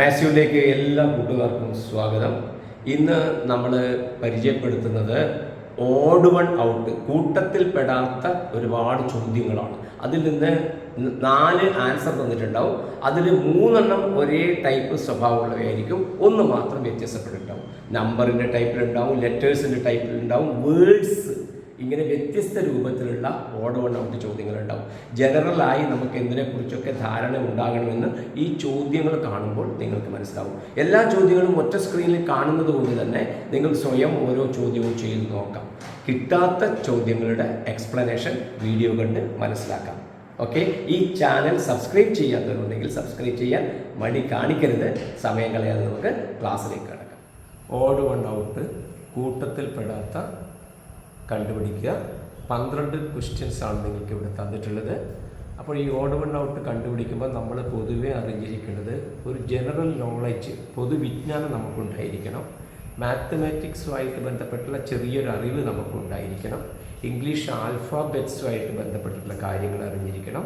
മാസ്യൂവിലേക്ക് എല്ലാ കൂട്ടുകാർക്കും സ്വാഗതം. ഇന്ന് നമ്മൾ പരിചയപ്പെടുത്തുന്നത് ഓഡ് വൺ ഔട്ട് കൂട്ടത്തിൽപ്പെടാത്ത ഒരുപാട് ചോദ്യങ്ങളാണ്. അതിൽ നിന്ന് നാല് ആൻസർ തന്നിട്ടുണ്ടാവും. അതിൽ മൂന്നെണ്ണം ഒരേ ടൈപ്പ് സ്വഭാവമുള്ളവയായിരിക്കും. ഒന്ന് മാത്രം വ്യത്യാസപ്പെട്ടിട്ടുണ്ടാവും. നമ്പറിന്റെ ടൈപ്പിലുണ്ടാവും ലെറ്റേഴ്സിന്റെ ടൈപ്പിലുണ്ടാവും വേർഡ്സ് ഇങ്ങനെ വ്യത്യസ്ത രൂപത്തിലുള്ള ഓഡ് ഓൺ ഔട്ട് ചോദ്യങ്ങളുണ്ടാവും. ജനറലായി നമുക്ക് എന്തിനെക്കുറിച്ചൊക്കെ ധാരണ ഉണ്ടാകണമെന്ന് ഈ ചോദ്യങ്ങൾ കാണുമ്പോൾ നിങ്ങൾക്ക് മനസ്സിലാവും. എല്ലാ ചോദ്യങ്ങളും ഒറ്റ സ്ക്രീനിൽ കാണുന്നത് കൊണ്ട് തന്നെ നിങ്ങൾ സ്വയം ഓരോ ചോദ്യവും ചെയ്തു നോക്കാം. കിട്ടാത്ത ചോദ്യങ്ങളുടെ എക്സ്പ്ലനേഷൻ വീഡിയോ കണ്ട് മനസ്സിലാക്കാം. ഓക്കെ ഈ ചാനൽ സബ്സ്ക്രൈബ് ചെയ്യാത്തവരുണ്ടെങ്കിൽ സബ്സ്ക്രൈബ് ചെയ്യാൻ മടി കാണിക്കരുത്. സമയം കളയാതെ നമുക്ക് ക്ലാസ്സിലേക്ക് കിടക്കാം. ഓഡ് വൺ ഔട്ട് കൂട്ടത്തിൽപ്പെടാത്ത കണ്ടുപിടിക്കുക. പന്ത്രണ്ട് ക്വസ്റ്റ്യൻസ് ആണ് നിങ്ങൾക്ക് ഇവിടെ തന്നിട്ടുള്ളത്. അപ്പോൾ ഈ ഓഡ് വൺ ഔട്ട് കണ്ടുപിടിക്കുമ്പോൾ നമ്മൾ പൊതുവെ അറിഞ്ഞിരിക്കേണ്ടത് ഒരു ജനറൽ നോളജ് പൊതുവിജ്ഞാനം നമുക്കുണ്ടായിരിക്കണം. മാത്തമാറ്റിക്സുമായിട്ട് ബന്ധപ്പെട്ടുള്ള ചെറിയൊരു അറിവ് നമുക്കുണ്ടായിരിക്കണം. ഇംഗ്ലീഷ് ആൽഫാബെറ്റ്സുമായിട്ട് ബന്ധപ്പെട്ടിട്ടുള്ള കാര്യങ്ങൾ അറിഞ്ഞിരിക്കണം.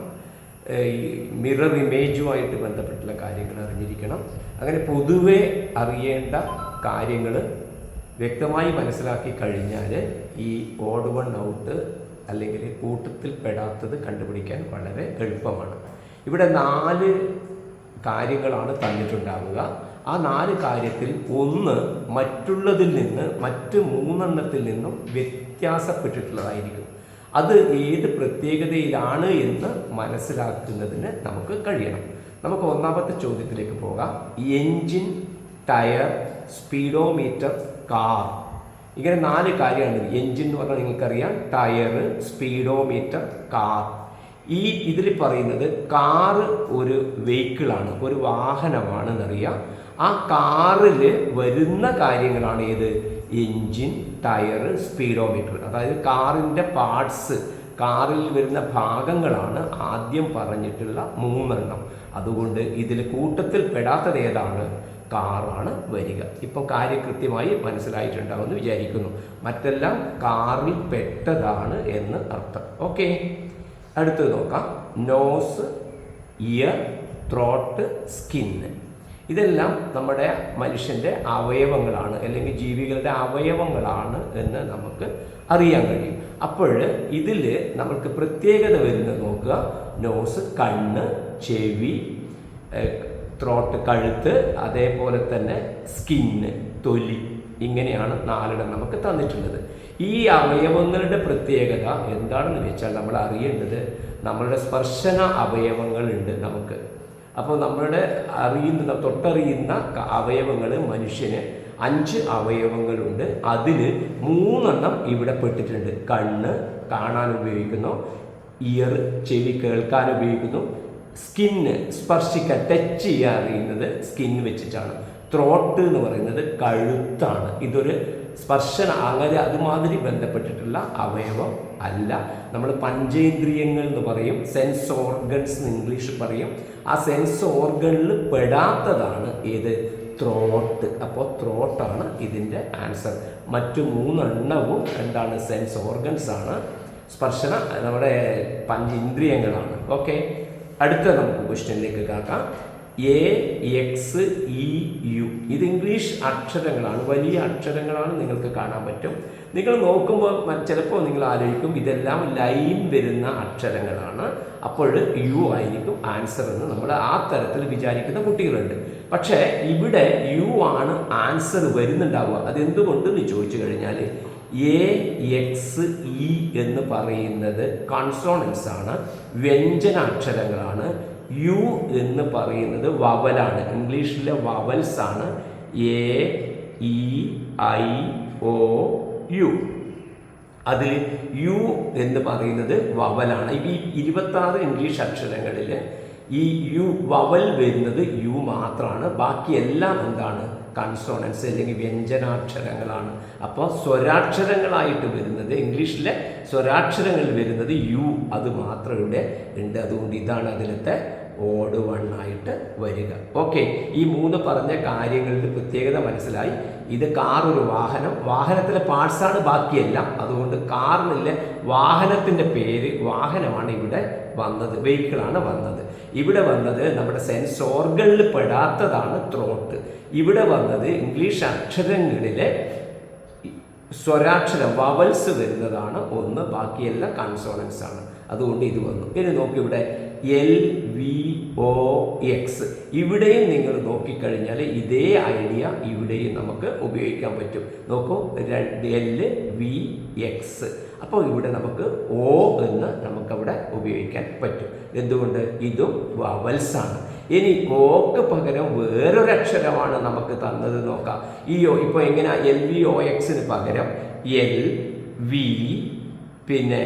ഈ മിറർ ഇമേജുമായിട്ട് ബന്ധപ്പെട്ടുള്ള കാര്യങ്ങൾ അറിഞ്ഞിരിക്കണം. അങ്ങനെ പൊതുവെ അറിയേണ്ട കാര്യങ്ങൾ വ്യക്തമായി മനസ്സിലാക്കി കഴിഞ്ഞാൽ ഈ ഓഡ് വൺ ഔട്ട് അല്ലെങ്കിൽ കൂട്ടത്തിൽ പെടാത്തത് കണ്ടുപിടിക്കാൻ വളരെ എളുപ്പമാണ്. ഇവിടെ നാല് കാര്യങ്ങളാണ് തന്നിട്ടുണ്ടാവുക. ആ നാല് കാര്യത്തിൽ ഒന്ന് മറ്റുള്ളതിൽ നിന്ന് മറ്റ് മൂന്നെണ്ണത്തിൽ നിന്നും വ്യത്യാസപ്പെട്ടിട്ടുള്ളതായിരിക്കും. അത് ഏത് പ്രത്യേകതയിലാണ് എന്ന് മനസ്സിലാക്കുന്നതിന് നമുക്ക് കഴിയണം. നമുക്ക് ഒന്നാമത്തെ ചോദ്യത്തിലേക്ക് പോകാം. Engine tyre speedometer car. ഇങ്ങനെ നാല് കാര്യമാണ് എൻജിൻ എന്ന് പറഞ്ഞാൽ നിങ്ങൾക്കറിയാം ടയർ സ്പീഡോമീറ്റർ കാർ. ഈ ഇതിൽ പറയുന്നത് കാറ് ഒരു വെഹിക്കിളാണ് ഒരു വാഹനമാണെന്നറിയാം. ആ കാറിൽ വരുന്ന കാര്യങ്ങളാണ് ഏത്? എൻജിൻ ടയർ സ്പീഡോമീറ്റർ അതായത് കാറിന്റെ പാർട്സ് കാറിൽ വരുന്ന ഭാഗങ്ങളാണ് ആദ്യം പറഞ്ഞിട്ടുള്ള മൂന്നെണ്ണം. അതുകൊണ്ട് ഇതിൽ കൂട്ടത്തിൽ പെടാത്തത് ഏതാണ്? കാറാണ് വരിക. ഇപ്പോൾ കാര്യം കൃത്യമായി മനസ്സിലായിട്ടുണ്ടാവുമെന്ന് വിചാരിക്കുന്നു. മറ്റെല്ലാം കാറിൽ പെട്ടതാണ് എന്ന് അർത്ഥം. ഓക്കെ. അടുത്തത് നോക്കാം. നോസ് ഇയർ ത്രോട്ട് സ്കിന്ന് ഇതെല്ലാം നമ്മുടെ മനുഷ്യന്റെ അവയവങ്ങളാണ് അല്ലെങ്കിൽ ജീവികളുടെ അവയവങ്ങളാണ് എന്ന് നമുക്ക് അറിയാൻ കഴിയും. അപ്പോൾ ഇതിൽ നമുക്ക് പ്രത്യേകത വരുന്നത് നോക്കുക. നോസ് കണ്ണ് ചെവി ത്രോട്ട് കഴുത്ത് അതേപോലെ തന്നെ സ്കിന്ന് തൊലി ഇങ്ങനെയാണ് നാലിടം നമുക്ക് തന്നിട്ടുള്ളത്. ഈ അവയവങ്ങളുടെ പ്രത്യേകത എന്താണെന്ന് വെച്ചാൽ നമ്മൾ അറിയേണ്ടത് നമ്മളുടെ സ്പർശന അവയവങ്ങളുണ്ട് നമുക്ക്. അപ്പോൾ നമ്മളുടെ അറിയുന്ന തൊട്ടറിയുന്ന അവയവങ്ങൾ മനുഷ്യന് അഞ്ച് അവയവങ്ങളുണ്ട്. അതിൽ മൂന്നെണ്ണം ഇവിടെ പെട്ടിട്ടുണ്ട്. കണ്ണ് കാണാൻ ഉപയോഗിക്കുന്നു ഇയർ ചെവി കേൾക്കാൻ ഉപയോഗിക്കുന്നു സ്കിന്ന് സ്പർശിക്കാൻ ടച്ച് ചെയ്യാൻ അറിയുന്നത് സ്കിൻ വെച്ചിട്ടാണ്. ത്രോട്ട് എന്ന് പറയുന്നത് കഴുത്താണ്. ഇതൊരു സ്പർശന അങ്ങനെ അതുമാതിരി ബന്ധപ്പെട്ടിട്ടുള്ള അവയവം അല്ല. നമ്മൾ പഞ്ചേന്ദ്രിയങ്ങൾ എന്ന് പറയും സെൻസ് ഓർഗൻസ് എന്ന് ഇംഗ്ലീഷ് പറയും. ആ സെൻസ് ഓർഗനിൽ പെടാത്തതാണ് ഏത്? ത്രോട്ട്. അപ്പോൾ ത്രോട്ടാണ് ഇതിന്റെ ആൻസർ. മറ്റു മൂന്നെണ്ണവും എന്താണ്? സെൻസ് ഓർഗൻസ് ആണ്. സ്പർശന നമ്മുടെ പഞ്ചേന്ദ്രിയങ്ങളാണ്. ഓക്കെ? അടുത്ത നമുക്ക് ക്വസ്റ്റ്യനിലേക്ക് കാക്കാം. എ എക്സ് ഇ യു ഇത് ഇംഗ്ലീഷ് അക്ഷരങ്ങളാണ് വലിയ അക്ഷരങ്ങളാണ് നിങ്ങൾക്ക് കാണാൻ പറ്റും. നിങ്ങൾ നോക്കുമ്പോൾ ചിലപ്പോൾ നിങ്ങൾ ആലോചിക്കും ഇതെല്ലാം ലൈൻ വരുന്ന അക്ഷരങ്ങളാണ്. അപ്പോൾ യു ആയിരിക്കും ആൻസർ എന്ന് നമ്മൾ ആ തരത്തിൽ വിചാരിക്കുന്ന കുട്ടികളുണ്ട്. പക്ഷേ ഇവിടെ യു ആണ് ആൻസർ വരുന്നുണ്ടാവുക. അതെന്തുകൊണ്ടെന്ന് ചോദിച്ചു കഴിഞ്ഞാൽ എ എക്സ് ഇ എന്ന് പറയുന്നത് കൺസോണൻസ് ആണ്. വ്യഞ്ജന അക്ഷരങ്ങളാണ് യു എന്ന് പറയുന്നത് വവലാണ് ഇംഗ്ലീഷിലെ വവൽസ് ആണ്. A E I O U അതിൽ യു എന്ന് പറയുന്നത് വവലാണ് ഈ ഇരുപത്താറ് ഇംഗ്ലീഷ് അക്ഷരങ്ങളിൽ ഈ യു വവൽ വരുന്നത് യു മാത്രമാണ് ബാക്കി എല്ലാം എന്താണ്? കൺസോണൻസ് അല്ലെങ്കിൽ വ്യഞ്ജനാക്ഷരങ്ങളാണ്. അപ്പോൾ സ്വരാക്ഷരങ്ങളായിട്ട് വരുന്നത് ഇംഗ്ലീഷിലെ സ്വരാക്ഷരങ്ങൾ വരുന്നത് യു അത് മാത്രം ഇവിടെ ഉണ്ട്. അതുകൊണ്ട് ഇതാണ് അതിലത്തെ ഓട് വൺ ആയിട്ട് വരിക. ഓക്കെ ഈ മൂന്ന് പറഞ്ഞ കാര്യങ്ങളുടെ പ്രത്യേകത മനസ്സിലായി. ഇത് കാർ ഒരു വാഹനം. വാഹനത്തിലെ പാർട്സാണ് ബാക്കിയെല്ലാം. അതുകൊണ്ട് കാറിനില്ല വാഹനത്തിന്റെ പേര് വാഹനമാണ് ഇവിടെ വന്നത്. വെഹിക്കിളാണ് വന്നത്. ഇവിടെ വന്നത് നമ്മുടെ സെൻസ് ഓർഗണിൽ പെടാത്തതാണ് ത്രോട്ട് ഇവിടെ വന്നത് ഇംഗ്ലീഷ് അക്ഷരങ്ങളിലെ സ്വരാക്ഷരം വവൽസ് വരുന്നതാണ് ഒന്ന്. ബാക്കിയെല്ലാം കൺസോണൻസ് ആണ്. അതുകൊണ്ട് ഇത് വന്നു. ഇനി നോക്കി ഇവിടെ. എൽ വി ഒ എക്സ് ഇവിടെയും നിങ്ങൾ നോക്കിക്കഴിഞ്ഞാൽ ഇതേ ഐഡിയ ഇവിടെയും നമുക്ക് ഉപയോഗിക്കാൻ പറ്റും. നോക്കൂ രണ്ട് എൽ വി എക്സ് അപ്പോൾ ഇവിടെ നമുക്ക് ഒ എന്ന് നമുക്കവിടെ ഉപയോഗിക്കാൻ പറ്റും. എന്തുകൊണ്ട്? ഇതും വവൽസാണ് ഇനി ഓക്ക് പകരം വേറൊരു അക്ഷരമാണ് നമുക്ക് തന്നത് നോക്കാം. ഈ ഒ ഇപ്പോൾ എങ്ങനെ? എൽ വി ഒ എക്സിന് പകരം എൽ വി പിന്നെ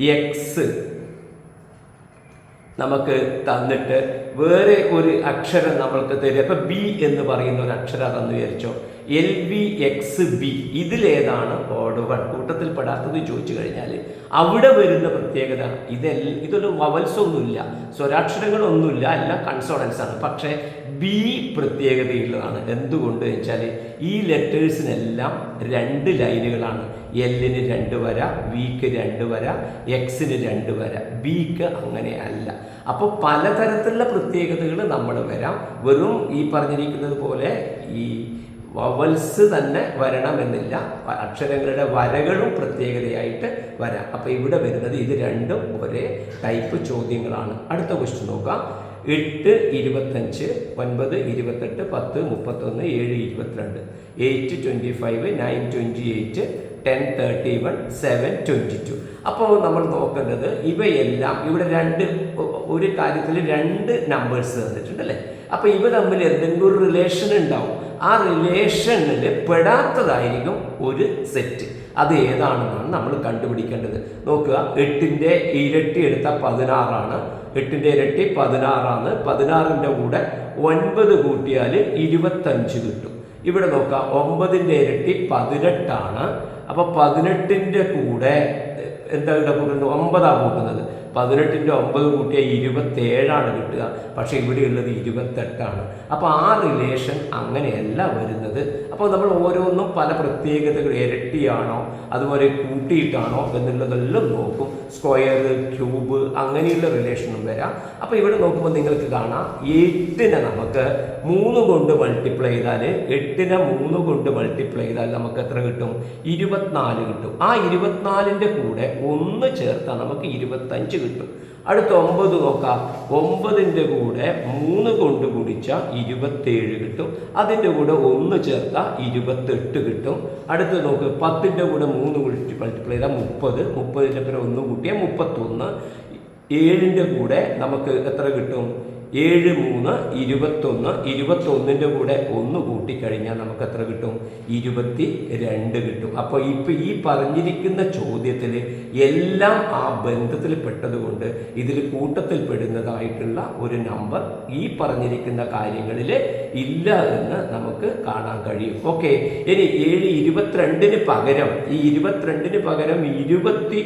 എക്സ് നമുക്ക് തന്നിട്ട് വേറെ ഒരു അക്ഷരം നമ്മൾക്ക് തരും ഇപ്പം ബി എന്ന് പറയുന്ന ഒരു അക്ഷരം തന്നു വിചാരിച്ചോ? എൽ വി എക്സ് ബി ഇതിലേതാണ് ഓഡ് വൺ കൂട്ടത്തിൽ പെടാത്തത് ചോദിച്ചു കഴിഞ്ഞാൽ അവിടെ വരുന്ന പ്രത്യേകത ഇതെല്ലാം ഇതൊരു വവൽസ് ഒന്നുമില്ല. സ്വരാക്ഷരങ്ങളൊന്നുമില്ല. എല്ലാം കൺസോണൻസ് ആണ്. പക്ഷേ ബി പ്രത്യേകതയുള്ളതാണ്. എന്തുകൊണ്ട് വെച്ചാൽ ഈ ലെറ്റേഴ്സിനെല്ലാം രണ്ട് ലൈനുകളാണ്. എല്ലിന് രണ്ട് വര വിക്ക് രണ്ട് വര എക്സിന് രണ്ട് വര. ബിക്ക് അങ്ങനെ അല്ല. അപ്പോൾ പലതരത്തിലുള്ള പ്രത്യേകതകൾ നമ്മൾ വരാം. വെറും ഈ പറഞ്ഞിരിക്കുന്നത് പോലെ ഈ വവൽസ് തന്നെ വരണമെന്നില്ല. അക്ഷരങ്ങളുടെ വരകളും പ്രത്യേകതയായിട്ട് വരാം. അപ്പോൾ ഇവിടെ വരുന്നത് ഇത് രണ്ടും ഒരേ ടൈപ്പ് ചോദ്യങ്ങളാണ്. അടുത്ത ക്വസ്റ്റ്യൻ നോക്കാം. എട്ട് ഇരുപത്തഞ്ച് ഒൻപത് ഇരുപത്തെട്ട് പത്ത് മുപ്പത്തൊന്ന് ഏഴ് ഇരുപത്തിരണ്ട്. Eight twenty five nine twenty eight ten thirty one seven twenty two അപ്പോൾ നമ്മൾ നോക്കേണ്ടത് ഇവയെല്ലാം ഇവിടെ രണ്ട് ഒരു കാര്യത്തിൽ രണ്ട് നമ്പേഴ്സ് തന്നിട്ടുണ്ട് അല്ലേ അപ്പോൾ ഇവ തമ്മിൽ എന്തെങ്കിലും ഒരു റിലേഷൻ ഉണ്ടാവും. ആ റിലേഷനിൽ പെടാത്തതായിരിക്കും ഒരു സെറ്റ് അത് ഏതാണെന്നാണ് നമ്മൾ കണ്ടുപിടിക്കേണ്ടത്. നോക്കുക എട്ടിന്റെ ഇരട്ടി എടുത്താൽ പതിനാറാണ്. എട്ടിന്റെ ഇരട്ടി പതിനാറാണ്. പതിനാറിന്റെ കൂടെ ഒൻപത് കൂട്ടിയാൽ ഇരുപത്തഞ്ച് കിട്ടും. ഇവിടെ നോക്കാം ഒമ്പതിന്റെ ഇരട്ടി പതിനെട്ടാണ്. അപ്പോൾ പതിനെട്ടിന്റെ കൂടെ എന്താ ഇവിടെ കൂട്ടുന്നത്? ഒമ്പതാണ് കൂട്ടുന്നത്. പതിനെട്ടിന്റെ ഒമ്പത് കൂട്ടിയാൽ ഇരുപത്തേഴാണ് കിട്ടുക. പക്ഷേ ഇവിടെയുള്ളത് ഇരുപത്തെട്ടാണ്. അപ്പോൾ ആ റിലേഷൻ അങ്ങനെയല്ല വരുന്നത്. അപ്പോൾ നമ്മൾ ഓരോന്നും പല പ്രത്യേകതകൾ ഇരട്ടിയാണോ അതുപോലെ കൂട്ടിയിട്ടാണോ എന്നുള്ളതെല്ലാം നോക്കും. സ്ക്വയർ ക്യൂബ് അങ്ങനെയുള്ള റിലേഷനും വരാം. അപ്പോൾ ഇവിടെ നോക്കുമ്പോൾ നിങ്ങൾക്ക് കാണാം എട്ടിനെ നമുക്ക് മൂന്ന് കൊണ്ട് മൾട്ടിപ്ലൈ ചെയ്താൽ എട്ടിനെ മൂന്ന് കൊണ്ട് മൾട്ടിപ്ലൈ ചെയ്താൽ നമുക്ക് എത്ര കിട്ടും? ഇരുപത്തിനാല് കിട്ടും. ആ ഇരുപത്തിനാലിന്റെ കൂടെ ഒന്ന് ചേർത്താൽ നമുക്ക് ഇരുപത്തഞ്ച് കിട്ടും. അടുത്ത ഒമ്പത് നോക്കാം. ഒമ്പതിന്റെ കൂടെ മൂന്ന് കൊണ്ട് ഗുണിച്ചാൽ ഇരുപത്തേഴ് കിട്ടും. അതിന്റെ കൂടെ ഒന്ന് ചേർത്താൽ ഇരുപത്തെട്ട് കിട്ടും. അടുത്ത് നോക്ക് പത്തിന്റെ കൂടെ മൂന്ന് കുഴിച്ച് മൾട്ടിപ്ലൈ ചെയ്താൽ മുപ്പത്. മുപ്പതിന്റെ പിന്നെ ഒന്ന് കൂട്ടിയാൽ മുപ്പത്തൊന്ന്. ഏഴിന്റെ കൂടെ നമുക്ക് എത്ര കിട്ടും? ഏഴ് മൂന്ന് ഇരുപത്തൊന്ന് ഇരുപത്തൊന്നിന്റെ കൂടെ ഒന്ന് കൂട്ടിക്കഴിഞ്ഞാൽ നമുക്ക് എത്ര കിട്ടും? ഇരുപത്തി രണ്ട് കിട്ടും. അപ്പോൾ ഇപ്പോൾ ഈ പറഞ്ഞിരിക്കുന്ന ചോദ്യത്തിൽ എല്ലാം ആ ബന്ധത്തിൽ പെട്ടതുകൊണ്ട് ഇതിൽ കൂട്ടത്തിൽ പെടുന്നതായിട്ടുള്ള ഒരു നമ്പർ ഈ പറഞ്ഞിരിക്കുന്ന കാര്യങ്ങളിൽ ഇല്ല എന്ന് നമുക്ക് കാണാൻ കഴിയും. ഓക്കെ ഇനി ഏഴ് ഇരുപത്തിരണ്ടിന് പകരം ഈ ഇരുപത്തിരണ്ടിന് പകരം ഇരുപത്തി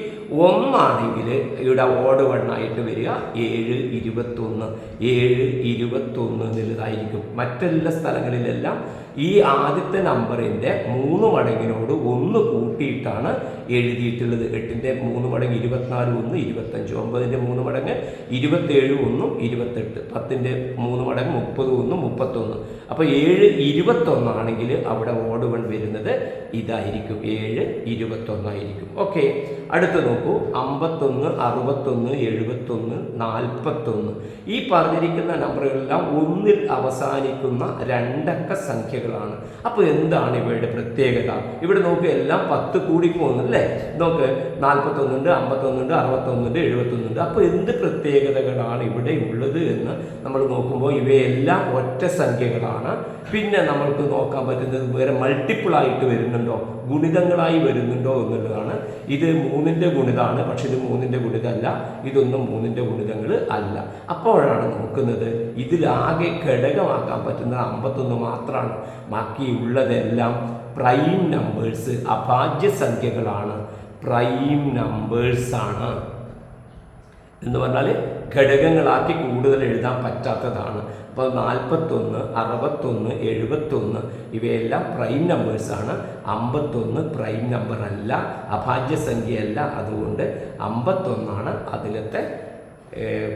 ഒന്നാണെങ്കിൽ ഇവിടെ ഓട് വണ്ണായിട്ട് വരിക. ഏഴ് ഇരുപത്തൊന്ന് ഏഴ് ഇരുപത്തൊന്ന് എന്നുള്ളതായിരിക്കും മറ്റെല്ലാ സ്ഥലങ്ങളിലെല്ലാം ഈ ആദ്യത്തെ നമ്പറിന്റെ മൂന്ന് മടങ്ങിനോട് ഒന്ന് കൂട്ടിയിട്ടാണ് എഴുതിയിട്ടുള്ളത്. എട്ടിന്റെ മൂന്ന് മടങ്ങ് ഇരുപത്തിനാല് ഒന്ന് ഇരുപത്തഞ്ച് ഒമ്പതിന്റെ മൂന്ന് മടങ്ങ് ഇരുപത്തേഴ് ഒന്നും ഇരുപത്തെട്ട് പത്തിന്റെ മൂന്ന് മടങ്ങ് മുപ്പത് ഒന്നും മുപ്പത്തൊന്ന്. അപ്പോൾ ഏഴ് ഇരുപത്തൊന്നാണെങ്കിൽ അവിടെ ഓട് വൺ വരുന്നത് ഇതായിരിക്കും. ഏഴ് ഇരുപത്തൊന്നായിരിക്കും. ഓക്കെ. അടുത്ത് നോക്കൂ. അമ്പത്തൊന്ന് അറുപത്തൊന്ന് എഴുപത്തൊന്ന് നാൽപ്പത്തൊന്ന്. ഈ പറഞ്ഞിരിക്കുന്ന നമ്പറുകളെല്ലാം ഒന്നിൽ അവസാനിക്കുന്ന രണ്ടക്ക സംഖ്യകളാണ്. അപ്പോൾ എന്താണ് ഇവയുടെ പ്രത്യേകത? ഇവിടെ നോക്കുക എല്ലാം പത്ത് കൂടി പോകുന്നു അല്ലേ നോക്ക് നാൽപ്പത്തൊന്നുണ്ട് അമ്പത്തൊന്നുണ്ട് അറുപത്തൊന്നുണ്ട് എഴുപത്തൊന്നുണ്ട്. അപ്പോൾ എന്ത് പ്രത്യേകതകളാണ് ഇവിടെ ഉള്ളത് എന്ന് നമ്മൾ നോക്കുമ്പോൾ ഇവയെല്ലാം ഒറ്റ സംഖ്യകളാണ്. പിന്നെ നമ്മൾക്ക് നോക്കാൻ പറ്റുന്നത് വേറെ മൾട്ടിപ്പിൾ ആയിട്ട് വരുന്നുണ്ടോ? ഗുണിതങ്ങളായി വരുന്നുണ്ടോ എന്നുള്ളതാണ്. ഇത് മൂന്നിന്റെ ഗുണിതാണ്. പക്ഷെ ഇത് മൂന്നിന്റെ ഗുണിതമല്ല ഇതൊന്നും മൂന്നിന്റെ ഗുണിതങ്ങൾ അല്ല. അപ്പോഴാണ് നോക്കുന്നത് ഇതിലാകെ ഘടകമാക്കാൻ പറ്റുന്നത് അമ്പത്തൊന്ന് മാത്രമാണ് ബാക്കിയുള്ളതെല്ലാം പ്രൈം നമ്പേഴ്സ് അഭാജ്യ സംഖ്യകളാണ്. പ്രൈം നമ്പേഴ്സാണ്. എന്ന് പറഞ്ഞാൽ ഘടകങ്ങളാക്കി കൂടുതൽ എഴുതാൻ പറ്റാത്തതാണ്. അപ്പോൾ നാൽപ്പത്തൊന്ന് അറുപത്തൊന്ന് എഴുപത്തൊന്ന് ഇവയെല്ലാം പ്രൈം നമ്പേഴ്സാണ് അമ്പത്തൊന്ന് പ്രൈം നമ്പർ അല്ല അഭാജ്യ സംഖ്യയല്ല അതുകൊണ്ട് അമ്പത്തൊന്നാണ് അതിലത്തെ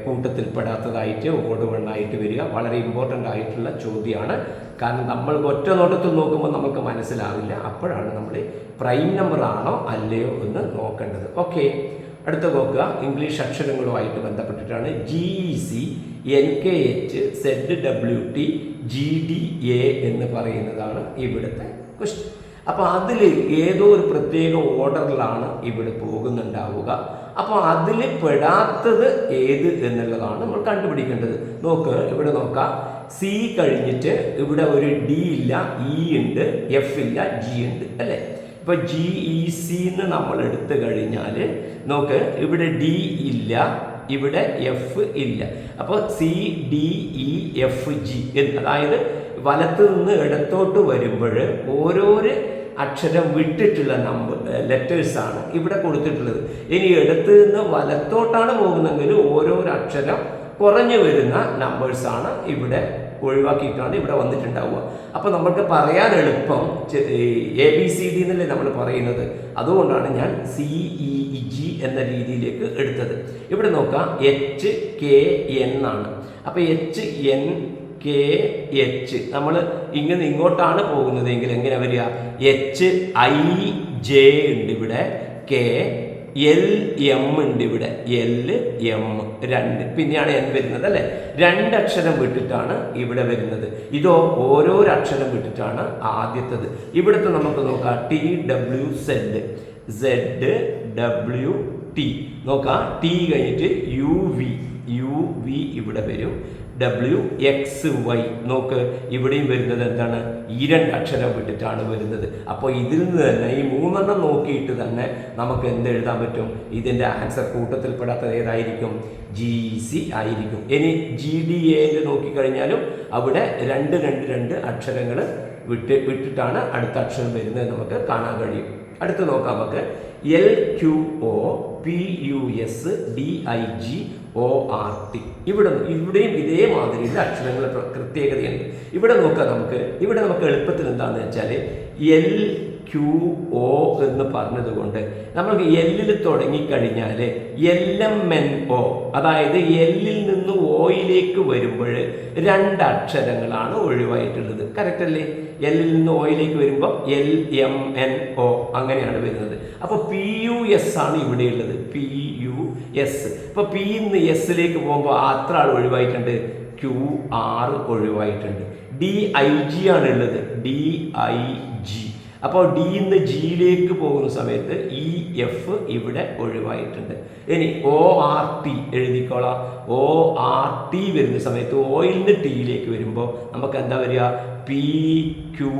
കൂട്ടത്തിൽപ്പെടാത്തതായിട്ട് ഓട് വണ്ണായിട്ട് വരിക. വളരെ ഇമ്പോർട്ടന്റ് ആയിട്ടുള്ള ചോദ്യമാണ്. കാരണം നമ്മൾ ഒറ്റ നോട്ടത്തിൽ നോക്കുമ്പോൾ നമുക്ക് മനസ്സിലാവില്ല. അപ്പോഴാണ് നമ്മൾ പ്രൈം നമ്പർ ആണോ അല്ലയോ എന്ന് നോക്കേണ്ടത്. ഓക്കെ അടുത്ത നോക്കുക ഇംഗ്ലീഷ് അക്ഷരങ്ങളുമായിട്ട് ബന്ധപ്പെട്ടിട്ടാണ്. G E C N K H Z W T G D A എന്ന് പറയുന്നതാണ് ഇവിടുത്തെ ക്വസ്റ്റ്യൻ അപ്പോൾ അതിൽ ഏതോ ഒരു പ്രത്യേക ഓർഡറിലാണ് ഇവിടെ പോകുന്നുണ്ടാവുക. അപ്പോൾ അതിൽ പെടാത്തത് ഏത് എന്നുള്ളതാണ് നമ്മൾ കണ്ടുപിടിക്കേണ്ടത്. നോക്ക് ഇവിടെ നോക്കാം. സി കഴിഞ്ഞിട്ട് ഇവിടെ ഒരു ഡി ഇല്ല ഇ ഉണ്ട് എഫ് ഇല്ല ജി ഉണ്ട് അല്ലേ? ഇപ്പൊ ജി ഇ സി എന്ന് നമ്മൾ എടുത്തു കഴിഞ്ഞാൽ നോക്ക് ഇവിടെ ഡി ഇല്ല ഇവിടെ എഫ് ഇല്ല. അപ്പോൾ C D E F G അതായത് വലത്തു നിന്ന് ഇടത്തോട്ട് വരുമ്പോൾ ഓരോരോ അക്ഷരം വിട്ടിട്ടുള്ള നമ്പർ ലെറ്റേഴ്സാണ് ഇവിടെ കൊടുത്തിട്ടുള്ളത്. ഇനി ഇടത്ത് നിന്ന് വലത്തോട്ടാണ് പോകുന്നതെങ്കിൽ ഓരോരോ അക്ഷരം കുറഞ്ഞു വരുന്ന നമ്പേഴ്സാണ് ഇവിടെ ഒഴിവാക്കിയിട്ടാണ് ഇവിടെ വന്നിട്ടുണ്ടാവുക. അപ്പോൾ നമ്മൾക്ക് പറയാൻ എളുപ്പം എ ബി സി ഡി എന്നല്ലേ നമ്മൾ പറയുന്നത്. അതുകൊണ്ടാണ് ഞാൻ സി ഇ ജി എന്ന രീതിയിലേക്ക് എടുത്തത്. ഇവിടെ നോക്കാം. എച്ച് കെ എൻ ആണ്. അപ്പോൾ എച്ച് എൻ കെ എച്ച് നമ്മൾ ഇങ്ങനെ ഇങ്ങോട്ടാണ് പോകുന്നതെങ്കിൽ എങ്ങനെ വരിക? എച്ച് ഐ ജെ ഉണ്ട് ഇവിടെ. കെ എൽ എം ഉണ്ട് ഇവിടെ. എൽ എം രണ്ട്. പിന്നെയാണ് എൻ വരുന്നത് അല്ലേ? രണ്ടക്ഷരം വിട്ടിട്ടാണ് ഇവിടെ വരുന്നത്. ഇതോ ഓരോരോ അക്ഷരം വിട്ടിട്ടാണ് ആദ്യത്തത്. ഇവിടുത്തെ നമുക്ക് നോക്കാം. T W Z Z W T നോക്കാം. ടി കഴിഞ്ഞിട്ട് യു വി യു വി ഇവിടെ വരും. ഡബ്ല്യു എക്സ് വൈ നോക്ക് ഇവിടെയും വരുന്നത് എന്താണ്? ഈ രണ്ട് അക്ഷരം വിട്ടിട്ടാണ് വരുന്നത്. അപ്പോൾ ഇതിൽ നിന്ന് തന്നെ ഈ മൂന്നെണ്ണം നോക്കിയിട്ട് തന്നെ നമുക്ക് എന്ത് എഴുതാൻ പറ്റും? ഇതിന്റെ ആൻസർ കൂട്ടത്തിൽപ്പെടാത്തത് ഏതായിരിക്കും? ജി സി ആയിരിക്കും. ഇനി ജി ഡി എ നോക്കിക്കഴിഞ്ഞാലും അവിടെ രണ്ട് രണ്ട് രണ്ട് അക്ഷരങ്ങൾ വിട്ട് വിട്ടിട്ടാണ് അടുത്ത അക്ഷരം വരുന്നത് നമുക്ക് കാണാൻ കഴിയും. അടുത്ത് നോക്കാം നമുക്ക്. L Q O P U S D I G O R T ഇവിടെ ഇവിടെയും ഇതേമാതിരിയുള്ള അക്ഷരങ്ങളുടെ പ്രത്യേകതയുണ്ട്. ഇവിടെ നോക്കാം നമുക്ക്. ഇവിടെ നമുക്ക് എളുപ്പത്തിൽ എന്താണെന്ന് വെച്ചാൽ എൽ ക്യു ഒ എന്ന് പറഞ്ഞതുകൊണ്ട് നമുക്ക് എല്ലിൽ തുടങ്ങിക്കഴിഞ്ഞാൽ എൽ എം എൻ ഒ അതായത് എല്ലിൽ നിന്ന് ഓയിലേക്ക് വരുമ്പോൾ രണ്ട് അക്ഷരങ്ങളാണ് ഒഴിവായിട്ടുള്ളത്. കറക്റ്റ് അല്ലേ? എല്ലിൽ നിന്ന് ഓയിലേക്ക് വരുമ്പോൾ എൽ എം എൻ ഒ അങ്ങനെയാണ് വരുന്നത്. അപ്പോൾ പി യു എസ് ആണ് ഇവിടെയുള്ളത്. പി യു എസ് ഇപ്പോൾ പി നിന്ന് എസിലേക്ക് പോകുമ്പോൾ അത്ര ആൾ ഒഴിവായിട്ടുണ്ട്. ക്യു ആർ ഒഴിവായിട്ടുണ്ട്. ഡി ഐ ജി ആണ് ഉള്ളത് ഡി ഐ അപ്പോൾ ഡി നിന്ന് ജിയിലേക്ക് പോകുന്ന സമയത്ത് ഇ എഫ് ഇവിടെ ഒഴിവായിട്ടുണ്ട്. ഇനി ഒ ആർ ടി എഴുതിക്കോളാം. ഒ ആർ ടി വരുന്ന സമയത്ത് ഓയിൽ നിന്ന് ടിയിലേക്ക് വരുമ്പോൾ നമുക്ക് എന്താ വരിക? പി ക്യു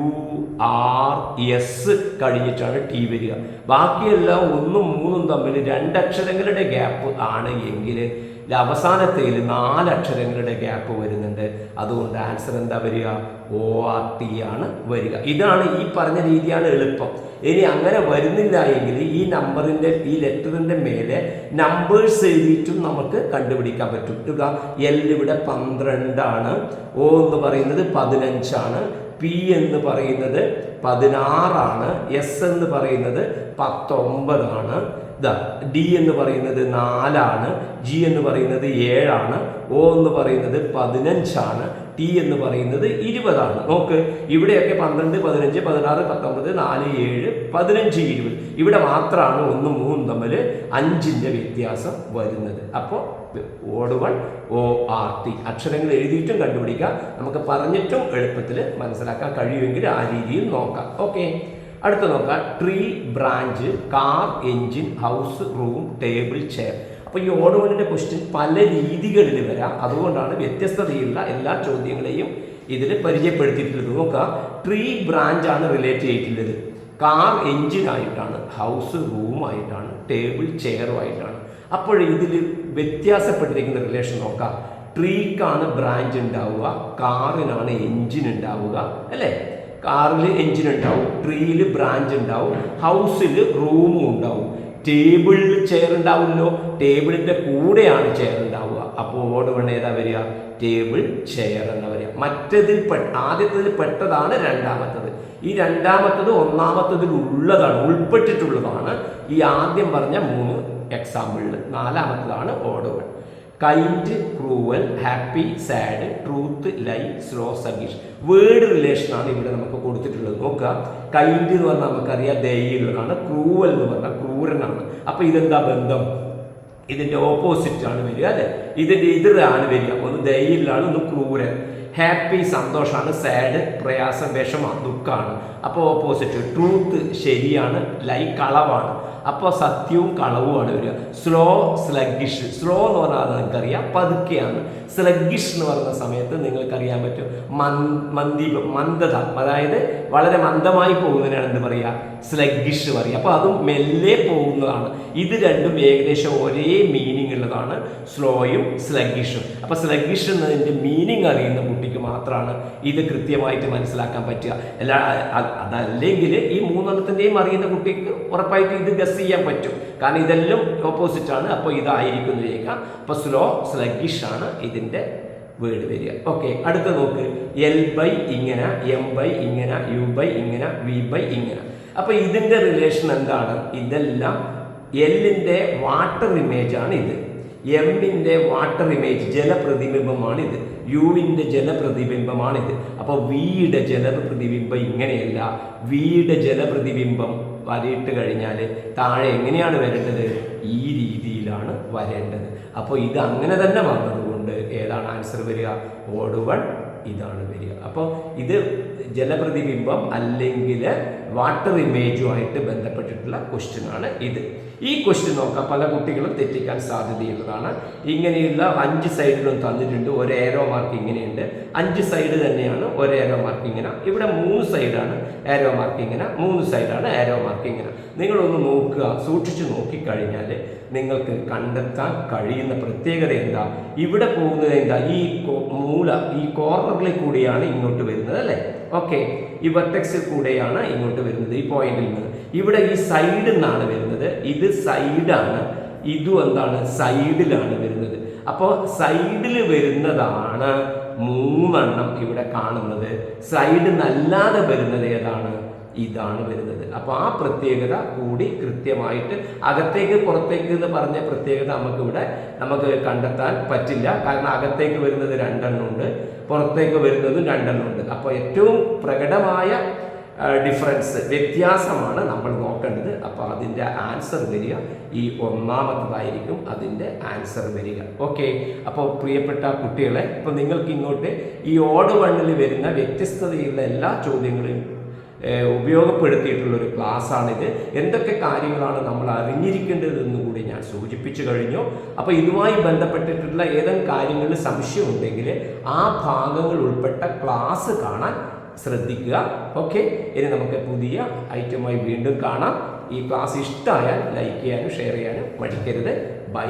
ആർ എസ് കഴിഞ്ഞിട്ടാണ് ടി വരിക. ബാക്കിയെല്ലാം ഒന്നും മൂന്നും തമ്മിൽ രണ്ടക്ഷരങ്ങളുടെ ഗ്യാപ്പ് ആണ് എങ്കിൽ അവസാനത്തേൽ നാലക്ഷരങ്ങളുടെ ഗ്യാപ്പ് വരുന്നുണ്ട്. അതുകൊണ്ട് ആൻസർ എന്താ വരിക? ഒ ആർ ടി ആണ് വരിക. ഇതാണ് ഈ പറഞ്ഞ രീതിയാണ് എളുപ്പം. ഇനി അങ്ങനെ വരുന്നില്ല എങ്കിൽ ഈ നമ്പറിന്റെ ഈ ലെറ്ററിന്റെ മേലെ നമ്പേഴ്സ് എഴുതിയിട്ടും നമുക്ക് കണ്ടുപിടിക്കാൻ പറ്റും. ഇതാ എൽ ഇവിടെ പന്ത്രണ്ടാണ്. ഓ എന്ന് പറയുന്നത് പതിനഞ്ചാണ്. പി എന്ന് പറയുന്നത് പതിനാറാണ്. എസ് എന്ന് പറയുന്നത് പത്തൊമ്പതാണ്. ഇതാ ഡി എന്ന് പറയുന്നത് നാലാണ് ജി എന്ന് പറയുന്നത് ഏഴാണ് ഒ എന്ന് പറയുന്നത് പതിനഞ്ചാണ് ടി എന്ന് പറയുന്നത് ഇരുപതാണ്. നോക്ക് ഇവിടെയൊക്കെ പന്ത്രണ്ട് പതിനഞ്ച് പതിനാറ് പത്തൊമ്പത് നാല് ഏഴ് പതിനഞ്ച് ഇരുപത്. ഇവിടെ മാത്രമാണ് ഒന്നും മൂന്നും തമ്മിൽ അഞ്ചിന്റെ വ്യത്യാസം വരുന്നത്. അപ്പോൾ ഓട് വൺ ഒ ആർ ടി അക്ഷരങ്ങൾ എഴുതിയിട്ടും കണ്ടുപിടിക്കാം. നമുക്ക് പറഞ്ഞിട്ടും എളുപ്പത്തിൽ മനസ്സിലാക്കാൻ കഴിയുമെങ്കിൽ ആ രീതിയിൽ നോക്കാം. ഓക്കെ അടുത്ത നോക്കാം. Tree branch car engine house room table chair അപ്പോൾ ഈ ഓടോണിന്റെ ക്വസ്റ്റ്യൻ പല രീതികളിൽ വരാം. അതുകൊണ്ടാണ് വ്യത്യസ്തതയുള്ള എല്ലാ ചോദ്യങ്ങളെയും ഇതിൽ പരിചയപ്പെടുത്തിയിട്ടുള്ളത്. നോക്കുക ട്രീ ബ്രാഞ്ച് ആണ് റിലേറ്റ് ചെയ്തിട്ടുള്ളത്. കാർ എഞ്ചിനായിട്ടാണ് ഹൗസ് റൂമായിട്ടാണ് ടേബിൾ ചെയറുമായിട്ടാണ് അപ്പോൾ ഇതിൽ വ്യത്യാസപ്പെട്ടിരിക്കുന്ന റിലേഷൻ നോക്കാം. ട്രീക്കാണ് ബ്രാഞ്ച് ഉണ്ടാവുക. കാറിനാണ് എഞ്ചിൻ ഉണ്ടാവുക. അല്ലേ? കാറിൽ എഞ്ചിൻ ഉണ്ടാവും ട്രീയിൽ ബ്രാഞ്ച് ഉണ്ടാവും ഹൗസിൽ റൂമും ഉണ്ടാവും. ടേബിളിൽ ചെയർ ഉണ്ടാവുമല്ലോ ടേബിളിന്റെ കൂടെയാണ് ചെയർ ഉണ്ടാവുക. അപ്പോൾ ഓട് വേണ്ട ഏതാ വരിക? ടേബിൾ ചെയർ എന്ന് പറയുക മറ്റതിൽ പെട്ട ആദ്യത്തതിൽ പെട്ടതാണ് രണ്ടാമത്തത്. ഈ രണ്ടാമത്തത് ഒന്നാമത്തതിൽ ഉള്ളതാണ് ഉൾപ്പെട്ടിട്ടുള്ളതാണ് ഈ ആദ്യം പറഞ്ഞ മൂന്ന് എക്സാമ്പിളിൽ നാലാമത്തതാണ് odd one kind cruel happy sad truth lie slow suggest word റിലേഷനാണ് ഇവിടെ നമുക്ക് കൊടുത്തിട്ടുള്ളത്. നോക്കുക. കൈൻഡ് എന്ന് പറഞ്ഞാൽ നമുക്കറിയാം. ദയുള്ളതാണ് ക്രൂവൽ എന്ന് പറഞ്ഞാൽ ക്രൂരനാണ്. അപ്പോൾ ഇതെന്താ ബന്ധം? ഇതിന്റെ ഓപ്പോസിറ്റ് ആണ് വരിക അല്ലേ? ഇതിന്റെ എതിരാണ് വരിക. ഒന്ന് ദയിലാണ് ഒന്ന് ക്രൂരൻ. ഹാപ്പി സന്തോഷമാണ് സാഡ് പ്രയാസം വിഷമം ദുഃഖമാണ് അപ്പോൾ ഓപ്പോസിറ്റ് ട്രൂത്ത് ശരിയാണ് ലൈ കളവാണ്. അപ്പോൾ സത്യവും കളവുമാണ് വരിക. സ്ലോ സ്ലഗിഷ് സ്ലോ എന്ന് പറഞ്ഞാൽ നിങ്ങൾക്കറിയാം പതുക്കെയാണ്. സ്ലഗിഷ് എന്ന് പറയുന്ന സമയത്ത് നിങ്ങൾക്കറിയാൻ പറ്റും മൻ മന്ദി മന്ദത. അതായത് വളരെ മന്ദമായി പോകുന്നതിനാണ് എന്ത് പറയുക? സ്ലഗിഷ് പറയുക. അപ്പോൾ അതും മെല്ലെ പോകുന്നതാണ്. ഇത് രണ്ടും ഏകദേശം ഒരേ മീനിങ് ഉള്ളതാണ് സ്ലോയും സ്ലഗിഷും അപ്പോൾ സ്ലഗിഷ് എന്നതിന്റെ മീനിങ് അറിയുന്ന കുട്ടിക്ക് മാത്രമാണ് ഇത് കൃത്യമായിട്ട് മനസ്സിലാക്കാൻ പറ്റുക. അല്ല അതല്ലെങ്കിൽ ഈ മൂന്നെണ്ണത്തിന്റെയും അറിയുന്ന കുട്ടിക്ക് ഉറപ്പായിട്ട് ഇത് ഗസ് ചെയ്യാൻ പറ്റും. കാരണം ഇതെല്ലാം ആണ്. അപ്പോൾ ഇതായിരിക്കും എന്ന് ചോദിക്കാം അപ്പോൾ സ്ലോ സ്ലഗിഷ് ആണ് ഇതിന്റെ വേർഡ് വരിക. ഓക്കെ അടുത്ത നോക്ക്. എൽ ബൈ ഇങ്ങനെ എം ബൈ ഇങ്ങനെ യു ബൈ ഇങ്ങനെ വി ബൈ ഇങ്ങനെ. അപ്പോൾ ഇതിന്റെ റിലേഷൻ എന്താണ്? ഇതെല്ലാം എല്ലിന്റെ വാട്ടർ ഇമേജ് ആണ് ഇത്. എമ്മിന്റെ വാട്ടർ ഇമേജ് ജലപ്രതിബിംബമാണിത്. യുവിന്റെ ജലപ്രതിബിംബമാണിത്. അപ്പോൾ വിയുടെ ജലപ്രതിബിംബം ഇങ്ങനെയല്ല. വിയുടെ ജലപ്രതിബിംബം വരയിട്ട് കഴിഞ്ഞാൽ താഴെ എങ്ങനെയാണ് വരേണ്ടത്? ഈ രീതിയിലാണ് വരേണ്ടത്. അപ്പോൾ ഇത് അങ്ങനെ തന്നെ വന്നതുകൊണ്ട് ഏതാണ് ആൻസർ വരിക? ഓട് വൺ ഇതാണ് വരിക. അപ്പോൾ ഇത് ജലപ്രതിബിംബം അല്ലെങ്കിൽ വാട്ടർ ഇമേജുമായിട്ട് ബന്ധപ്പെട്ടിട്ടുള്ള ക്വസ്റ്റ്യൻ ആണ് ഇത്. ഈ ക്വസ്റ്റ്യൻ നോക്കാം. പല കുട്ടികളും തെറ്റിക്കാൻ സാധ്യതയുള്ളതാണ്. ഇങ്ങനെയുള്ള അഞ്ച് സൈഡിലും തന്നിട്ടുണ്ട്. ഒരു ഏരോ മാർക്ക് ഇങ്ങനെയുണ്ട്. അഞ്ച് സൈഡ് തന്നെയാണ് ഒരു ഏരോ മാർക്ക് ഇങ്ങനെ. ഇവിടെ മൂന്ന് സൈഡാണ് ഏരോ മാർക്ക് ഇങ്ങനെ. മൂന്ന് സൈഡാണ് ഏരോ മാർക്ക് ഇങ്ങനെ. നിങ്ങളൊന്ന് നോക്കുക. സൂക്ഷിച്ച് നോക്കിക്കഴിഞ്ഞാൽ നിങ്ങൾക്ക് കണ്ടെത്താൻ കഴിയുന്ന പ്രത്യേകത എന്താ? ഇവിടെ പോകുന്നത് എന്താ? ഈ മൂല ഈ കോർണറിൽ കൂടിയാണ് ഇങ്ങോട്ട് വരുന്നത് അല്ലേ? ഓക്കെ ഈ വെർട്ടെക്സിൽ കൂടെയാണ് ഇങ്ങോട്ട് വരുന്നത്. ഈ പോയിന്റിൽ നിന്ന്. ഇവിടെ ഈ സൈഡിൽ നിന്നാണ് വരുന്നത്. ഇത് സൈഡാണ് ഇതും എന്താണ്? സൈഡിലാണ് വരുന്നത്. അപ്പോൾ സൈഡിൽ വരുന്നതാണ് മൂന്നെണ്ണം ഇവിടെ കാണുന്നത്. സൈഡ് നല്ലാതെ വരുന്നത് ഏതാണ്? ഇതാണ് വരുന്നത്. അപ്പോൾ ആ പ്രത്യേകത കൂടി കൃത്യമായിട്ട് അകത്തേക്ക് പുറത്തേക്ക് എന്ന് പറഞ്ഞ പ്രത്യേകത നമുക്കിവിടെ നമുക്ക് കണ്ടെത്താൻ പറ്റില്ല. കാരണം അകത്തേക്ക് വരുന്നത് രണ്ടെണ്ണം ഉണ്ട് പുറത്തേക്ക് വരുന്നതും രണ്ടെണ്ണം ഉണ്ട് അപ്പോൾ ഏറ്റവും പ്രകടമായ ഡിഫറൻസ് വ്യത്യാസമാണ് നമ്മൾ നോക്കേണ്ടത്. അപ്പോൾ അതിന്റെ ആൻസർ വരിക. ഈ ഒന്നാമത്തതായിരിക്കും അതിന്റെ ആൻസർ വരിക. ഓക്കെ അപ്പോൾ പ്രിയപ്പെട്ട കുട്ടികളെ ഇപ്പോൾ നിങ്ങൾക്ക് ഇങ്ങോട്ട് ഈ ഓട് വണ്ണിൽ വരുന്ന വ്യത്യസ്തതയുള്ള എല്ലാ ചോദ്യങ്ങളും ഉപയോഗപ്പെടുത്തിയിട്ടുള്ളൊരു ക്ലാസ്സാണിത്. എന്തൊക്കെ കാര്യങ്ങളാണ് നമ്മൾ അറിഞ്ഞിരിക്കേണ്ടതെന്ന് കൂടി ഞാൻ സൂചിപ്പിച്ചു കഴിഞ്ഞു. അപ്പോൾ ഇതുമായി ബന്ധപ്പെട്ടിട്ടുള്ള ഏതെങ്കിലും കാര്യങ്ങളിൽ സംശയമുണ്ടെങ്കിൽ ആ ഭാഗങ്ങൾ ഉൾപ്പെട്ട ക്ലാസ് കാണാൻ ശ്രദ്ധിക്കുക. ഓക്കെ ഇനി നമുക്ക് പുതിയ ഐറ്റമായി വീണ്ടും കാണാം. ഈ ക്ലാസ് ഇഷ്ടമായാൽ ലൈക്ക് ചെയ്യാനും ഷെയർ ചെയ്യാനും മടിക്കരുത്. ബൈ